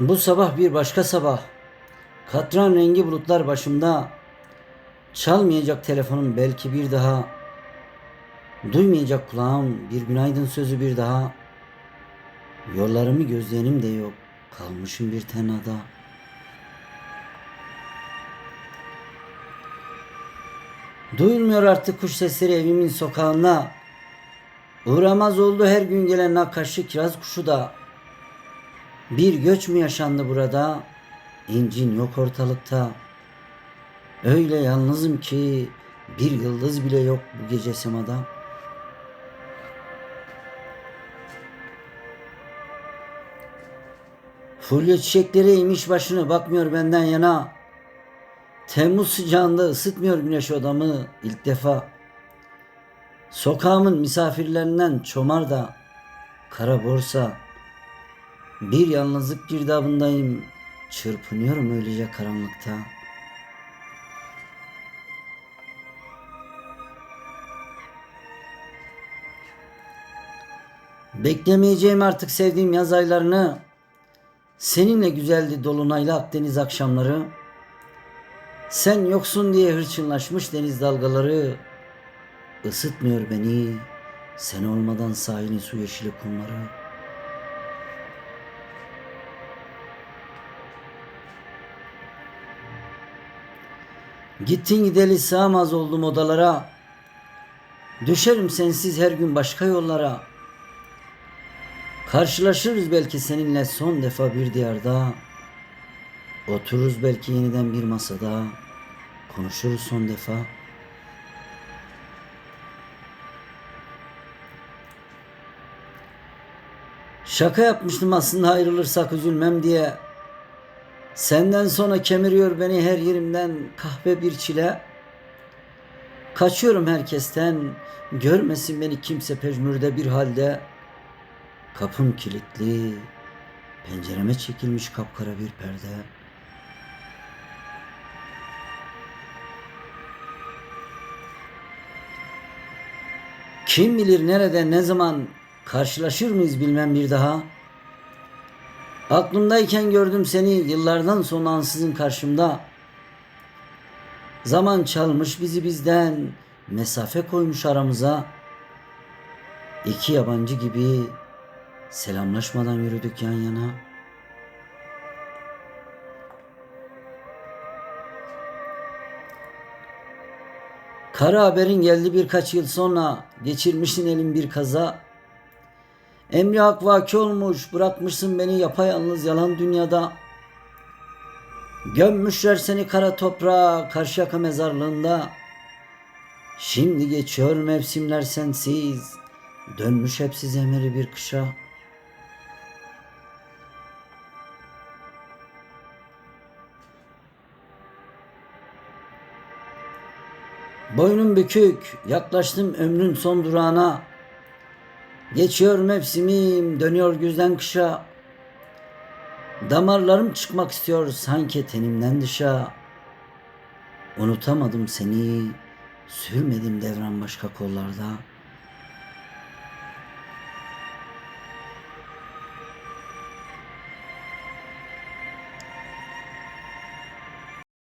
Bu sabah bir başka sabah. Katran rengi bulutlar başımda. Çalmayacak telefonum belki bir daha. Duymayacak kulağım bir günaydın sözü bir daha. Yollarımı gözleyenim de yok. Kalmışım bir tenada. Duyulmuyor artık kuş sesleri evimin sokağına. Uğramaz oldu her gün gelen nakkaşlı kiraz kuşu da. Bir göç mü yaşandı burada? İncin yok ortalıkta. Öyle yalnızım ki bir yıldız bile yok bu gece semada. Fulya çiçekleri eğmiş başını bakmıyor benden yana. Temmuz sıcağında ısıtmıyor güneş odamı ilk defa. Sokağımın misafirlerinden çomar da kara borsa. Bir yalnızlık girdabındayım. Çırpınıyorum öylece karanlıkta. Beklemeyeceğim artık sevdiğim yaz aylarını. Seninle güzeldi dolunaylı Akdeniz akşamları. Sen yoksun diye hırçınlaşmış deniz dalgaları. ısıtmıyor beni. Sen olmadan sahilin su yeşili kumları. Gittin gideli sığamaz oldum odalara. Düşerim sensiz her gün başka yollara. Karşılaşırız belki seninle son defa bir diyarda. Otururuz belki yeniden bir masada. Konuşuruz son defa. Şaka yapmıştım aslında ayrılırsak üzülmem diye. Senden sonra kemiriyor beni her yerimden kahve bir çile. Kaçıyorum herkesten, görmesin beni kimse pejmürde bir halde. Kapım kilitli, pencereme çekilmiş kapkara bir perde. Kim bilir nerede ne zaman karşılaşır mıyız bilmem bir daha. Aklımdayken gördüm seni yıllardan sonra ansızın karşımda. Zaman çalmış bizi bizden, mesafe koymuş aramıza. İki yabancı gibi selamlaşmadan yürüdük yan yana. Kara haberin geldi birkaç yıl sonra geçirmişsin elin bir kaza. Emri hak vaki olmuş bırakmışsın beni yapayalnız yalan dünyada. Gömmüşler seni kara toprağa Karşıyaka mezarlığında. Şimdi geçiyor mevsimler sensiz. Dönmüş hepsi zemeri bir kışa. Boynum bükük, yaklaştım ömrün son durağına. Geçiyor mevsimim, dönüyor güzden kışa. Damarlarım çıkmak istiyor sanki tenimden dışa. Unutamadım seni, sürmedim devran başka kollarda.''